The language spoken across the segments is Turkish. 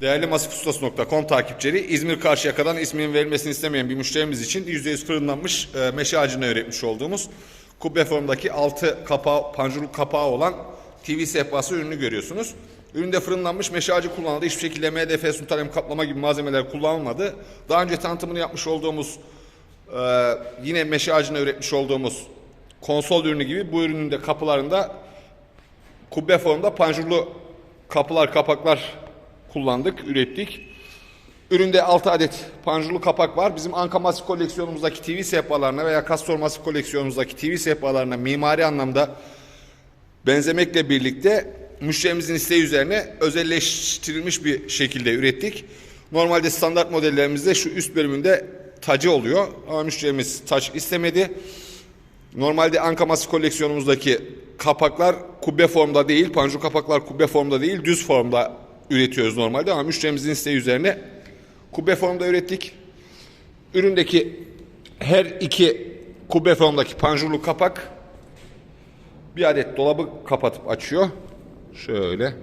Değerli masifustas.com takipçileri İzmir Karşıyaka'dan isminin verilmesini istemeyen bir müşterimiz için %100 fırınlanmış e, meşe ağacına üretmiş olduğumuz kubbe formdaki altı kapağı, panjurlu kapağı olan TV sehpası ürünü görüyorsunuz. Üründe fırınlanmış meşe ağacı kullanıldı. Hiçbir şekilde MDF, suntalem kaplama gibi malzemeler kullanılmadı. Daha önce tanıtımını yapmış olduğumuz e, yine meşe ağacına üretmiş olduğumuz konsol ürünü gibi bu ürünün de kapılarında kubbe formda panjurlu kapılar, kapaklar kullandık, ürettik. Üründe 6 adet panjurlu kapak var. Bizim Anka Masif koleksiyonumuzdaki TV sehpalarına veya Castor Masif koleksiyonumuzdaki TV sehpalarına mimari anlamda benzemekle birlikte müşterimizin isteği üzerine özelleştirilmiş bir şekilde ürettik. Normalde standart modellerimizde şu üst bölümünde tacı oluyor ama müşterimiz taç istemedi. Normalde Anka Masif koleksiyonumuzdaki kapaklar kubbe formda değil, panjur kapaklar kubbe formda değil, düz formda üretiyoruz normalde ama müşterimizin isteği üzerine kubbe formda ürettik. Üründeki her iki kubbe formdaki panjurlu kapak bir adet dolabı kapatıp açıyor. Şöyle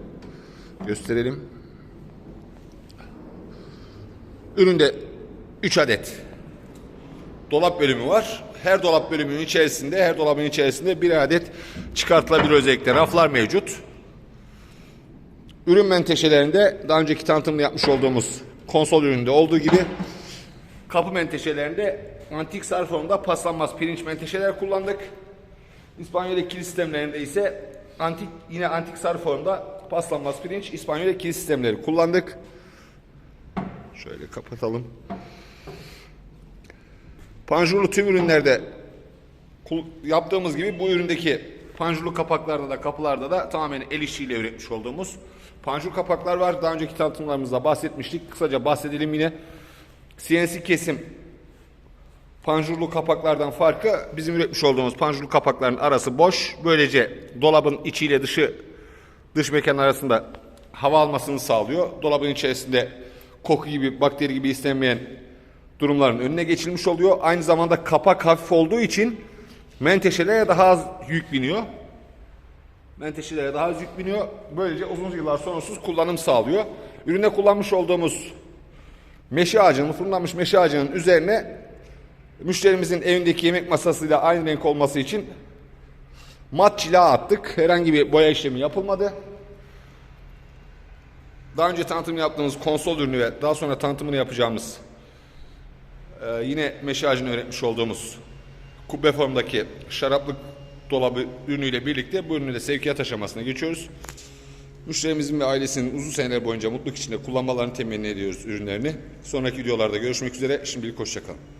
gösterelim. Üründe 3 adet dolap bölümü var. Her dolap bölümünün içerisinde, her dolabın içerisinde bir adet çıkartılabilir özellikle raflar mevcut. Ürün menteşelerinde daha önceki tanıtımını yapmış olduğumuz konsol ürününde olduğu gibi kapı menteşelerinde antik sar formda paslanmaz pirinç menteşeler kullandık. İspanyol kilit sistemlerinde ise antik yine antik sar formda paslanmaz pirinç İspanyol kilit sistemleri kullandık. Şöyle kapatalım. Panjurlu tüm ürünlerde yaptığımız gibi bu üründeki panjurlu kapaklarda da kapılarda da tamamen el işiyle üretmiş olduğumuz panjur kapaklar var. Daha önceki tanıtımlarımızda bahsetmiştik. Kısaca bahsedelim yine. CNC kesim panjurlu kapaklardan farkı bizim üretmiş olduğumuz panjurlu kapakların arası boş. Böylece dolabın içiyle dışı dış mekan arasında hava almasını sağlıyor. Dolabın içerisinde koku gibi, bakteri gibi istenmeyen durumların önüne geçilmiş oluyor. Aynı zamanda kapak hafif olduğu için menteşelere daha az yük biniyor. Menteşelere daha az yük biniyor. Böylece uzun yıllar sonsuz kullanım sağlıyor. Üründe kullanmış olduğumuz meşe ağacının, fırınlanmış meşe ağacının üzerine müşterimizin evindeki yemek masasıyla aynı renk olması için mat cila attık. Herhangi bir boya işlemi yapılmadı. Daha önce tanıtım yaptığımız konsol ürünü ve daha sonra tanıtımını yapacağımız ee, yine meşe ağacını öğretmiş olduğumuz kubbe formdaki şaraplık dolabı ürünüyle birlikte bu ürünü de sevkiyat aşamasına geçiyoruz. Müşterimizin ve ailesinin uzun seneler boyunca mutluluk içinde kullanmalarını temenni ediyoruz ürünlerini. Sonraki videolarda görüşmek üzere. Şimdilik hoşçakalın.